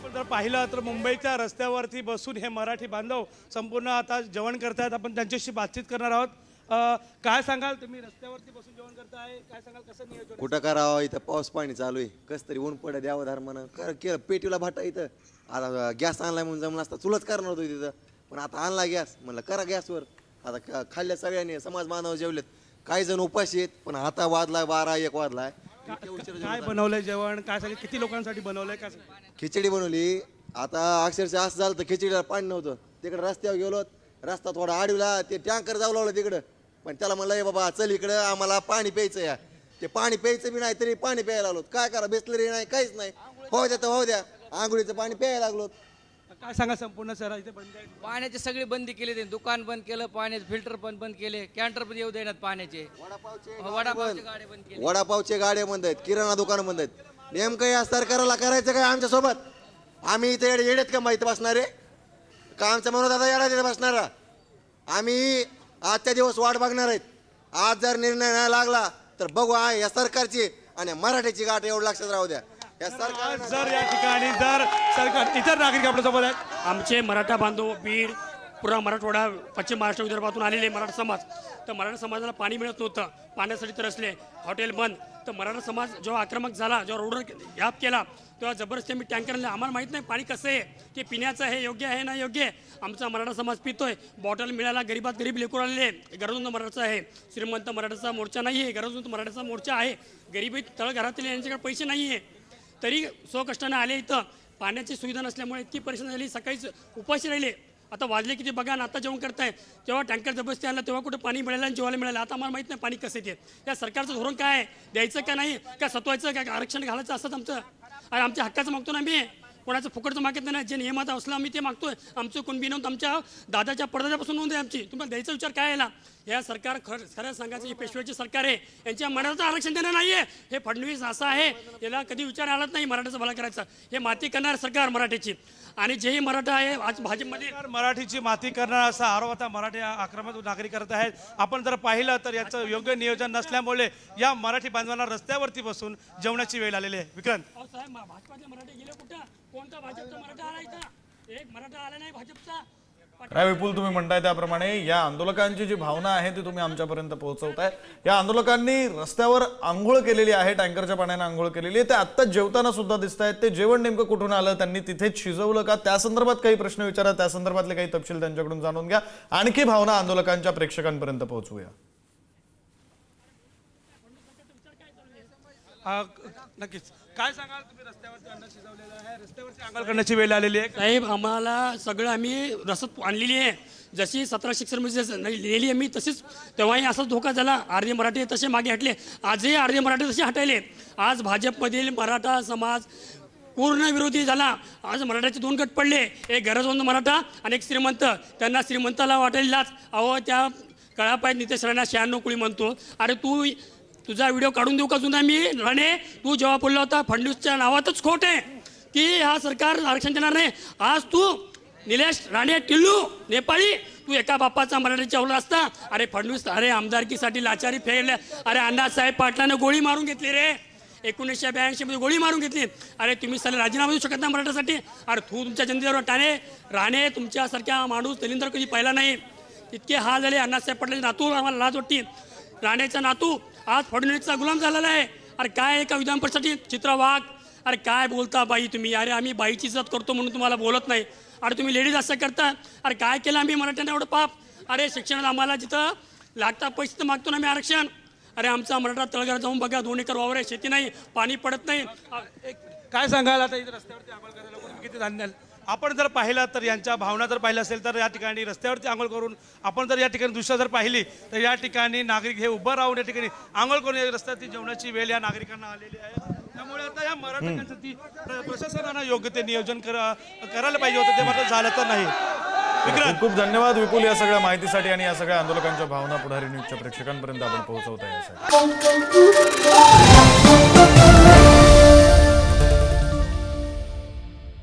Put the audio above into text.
आपण जर पाहिलं तर मुंबईच्या रस्त्यावरती बसून हे मराठी बांधव संपूर्ण आता जेवण करतायत. आपण त्यांच्याशी बातचीत करणार आहोत. काय सांगाल तुम्ही? रस्त्यावरती बसून जेवण करताय. काय सांगाल? कसं नियोजन? कुठं करावं? इथं पाऊस पाणी चालू आहे. कस तरी ऊन पडत द्यावं धर्मानं कर केलं. पेटीला भाटा इथं. आता गॅस आणलाय म्हणून जमला असता. चुलच करणार होतो तिथं. पण आता आणला गॅस. म्हणलं करा गॅसवर. आता खाल्ल्या सगळ्यांनी समाज मानव जेवलेत. काही जण उपाशी आहेत पण आता वाजलाय बारा एक वाजलाय. काय बनवलंय जेवण? काय सांगितलं किती लोकांसाठी बनवलंय? काय सांगितलं? खिचडी बनवली. आता अक्षरशः असं झालं तर खिचडीला पाणी नव्हतं. तिकडे रस्त्यावर गेलो रस्ता थोडा आडविला ते टँकर जाऊ लागलं तिकडं. पण त्याला म्हणलं "ए बाबा चल इकडं आम्हाला पाणी प्यायचं या. ते पाणी प्यायचं बी नाही तरी पाणी प्यायला लागलो. काय करा बेसलरी नाही काहीच नाही. हो द्या तर हो द्या. आंघोळीचं पाणी प्यायला लागलो. काय सांगा संपूर्ण शहर इथे बंद आहे. पाण्याची सगळी बंदी केली त्यांनी दुकान बंद केलं पाण्याचे फिल्टर पण बंद केले. कॅन्टर पण येऊ देण्यात पाण्याचे. वडापावचे गाडे बंद. केले. वडापावचे गाड्या बंद आहेत किराणा दुकानं बंद आहेत. नेमकं या सरकारला करायचं काय आमच्यासोबत आम्ही इथे येडे येडेत का माहिती बसणारे? का आमचा म्हणून दादा येडा तिथे बसणारा? आम्ही आजच्या दिवस वाट बघणार आहेत. आज जर निर्णय नाही लागला तर बघू आहे या सरकारची आणि मराठीची गाठ एवढं लक्षात राहू द्या. या सरकार आज जर या ठिकाणी जर सरकार इतर नागरिक आपल्यासोबत आहेत. आमचे मराठा बांधव बीड पुरा मराठवाडा पश्चिम महाराष्ट्र विदर्भातून आलेले मराठा समाज तर मराठा समाजाला पाणी मिळत नव्हतं पाण्यासाठी तरसले हॉटेल बंद. तर मराठा समाज जेव्हा आक्रमक झाला जेव्हा रोडवर ह्याप केला तेव्हा जबरदस्ती आम्ही टँकर आणले. आम्हाला माहीत नाही पाणी कसं आहे ते पिण्याचं आहे योग्य आहे ना योग्य आहे. आमचा मराठा समाज पितोय. बॉटल मिळाला गरीबात गरीब लेकरू आलेले गरजवंत मराठाचा आहे. श्रीमंत मराठाचा मोर्चा नाही आहे गरजवंत मराठाचा मोर्चा आहे. गरीबी तळघरातील यांच्याकडे पैसे नाही आहे तरी सो आले इथं. पाण्याची सुविधा नसल्यामुळे इतकी परेशान झाली. सकाळीच उपाशी राहिले. आता वाजले किती? बघा ना आता जेवण करताय. तेव्हा टँकर जबरदस्ती आणला तेव्हा कुठं पाणी मिळालं आणि जेवायला मिळालं? आता आम्हाला माहीत नाही पाणी कसं येते या सरकारचं धोरण काय आहे? द्यायचं का नाही? का सत्वायचं? का आरक्षण घालायचं? असंच आमचं आणि आमच्या हक्काचं मागतो ना आम्ही. कोणाचं फुकटचं मागत नाही. जे नियमात असलं आम्ही ते मागतोय. आमचं कुणबी नोंद आमच्या दादाच्या पडद्यापासून नोंद आहे आमची. तुम्हाला द्यायचा विचार काय याला? या सरकार खर खरं सांगायचं हे पेशव्याचे सरकार आहे. यांच्या मराठाचं आरक्षण देणं नाही आहे हे फडणवीस असं आहे. याला कधी विचार आलाच नाही मराठाचं भला करायचा. हे माती करणार सरकार मराठीची. आणि जेही मराठा आहे आज भाजपमध्ये मराठीची माती करणार असा आरोप आता मराठी आक्रमक नागरिक करत आहेत. आपण जर पाहिलं तर याचं योग्य नियोजन नसल्यामुळे या मराठी बांधवांना रस्त्यावरती बसून जेवणाची वेळ आलेली आहे. विक्रांत. साहेब भाजपाचे मराठे गेले कुठं? कोणता भाजपचा मराठा आला इथं? एक मराठा आला नाही भाजपचा. काय विपुल तुम्ही म्हणताय त्याप्रमाणे या आंदोलकांची जी भावना आहे ती तुम्ही आमच्यापर्यंत पोहोचवताय. या आंदोलकांनी रस्त्यावर आंघोळ केलेली आहे टँकरच्या पाण्याने आंघोळ केलेली आहे. ते आत्ता जेवताना सुद्धा दिसत आहेत ते जेवण नेमकं कुठून आलं? त्यांनी तिथेच शिजवलं का? त्या संदर्भात काही प्रश्न विचारा. त्या संदर्भातले काही तपशील त्यांच्याकडून जाणून घ्या. आणखी भावना आंदोलकांच्या प्रेक्षकांपर्यंत पोहोचवूया. नक्कीच. काय सांगाल? तुम्ही रस्त्यावरती अन्न शिजवलेलं आहे. रस्त्यावरती अंगाल करण्याची वेळ आलेली आहे साहेब आम्हाला सगळं आम्ही रसद आणलेली आहे. जशी सतरा शिक्षण म्हणजे शिक्षणमध्ये लिहिली आहे मी तशीच तेव्हाही असाच धोका झाला. आर्य मराठी तसे मागे हटले. आजही आर्य मराठी तसे हटायले. आज भाजपमधील मराठा समाज पूर्ण विरोधी झाला. आज मराठ्याचे दोन गट पडले. एक गरजवंत मराठा आणि एक श्रीमंत. त्यांना श्रीमंताला वाटायलाच अहो त्या कळापाय नितेश राणा शहाण्णव कुळी म्हणतो. अरे तू तुझा व्हिडिओ काढून देऊ का जुना मी? राणे तू जेव्हा बोलला होता फडणवीसच्या नावातच खोट आहे. की हा सरकार आरक्षण देणार नाही. आज तू निलेश राणे टिल्लू नेपाळी तू एका बाप्पाचा मराठीच्या अवला असता. अरे फडणवीस अरे आमदारकीसाठी लाचारी फेरल्या अरे अण्णासाहेब पाटलानं गोळी मारून घेतली रे. एकोणीसशे ब्याऐंशीमध्ये गोळी मारून घेतली. अरे तुम्ही सर राजीनामा देऊ शकत नाही मराठासाठी अरे तू तुमच्या जनतेवर टाणे राणे तुमच्यासारख्या माणूस दलिंदर कधी पाहिला नाही. इतके हाल झाले अण्णासाहेब पाटलाचे नातू आम्हाला लाज वाटते राणेचा नातू आज फडणवीसचा गुलाम झालेला आहे. अरे काय एका विधान परिषदेसाठी चित्र वाघ. अरे काय बोलता बाई तुम्ही? अरे आम्ही बाईची इज्जत करतो म्हणून तुम्हाला बोलत नाही. अरे तुम्ही लेडीज असं करता? अरे काय केलं आम्ही मराठ्यांना एवढं पाप? अरे शिक्षणात आम्हाला जिथं लागता पैसे तर मागतो ना आम्ही आरक्षण. अरे आमचा मराठा तळघर जाऊन बघा दोन एकर वावर आहे शेती नाही पाणी पडत नाही. काय सांगाल आता इथं रस्त्यावरती आंघोळ करायला किती धान्य आपण जर पाहिलं तर यांच्या भावना जर पाहिल्या असेल तर या ठिकाणी रस्त्यावरती आंघोळ करून आपण जर या ठिकाणी दृश्य जर पाहिली तर या ठिकाणी नागरिक हे उभं राहून या ठिकाणी आंघोळ करून या जेवणाची वेळ या नागरिकांना आलेली आहे. त्यामुळे आता या मराठ्यांसाठी प्रशासनानं योग्य ते नियोजन करा करायला पाहिजे होतं ते मात्र झालं तर नाही. विक्रांत. खूप धन्यवाद विपुल या सगळ्या माहितीसाठी आणि या सगळ्या आंदोलकांच्या भावना पुढारी न्यूजच्या प्रेक्षकांपर्यंत आपण पोहोचवत आहे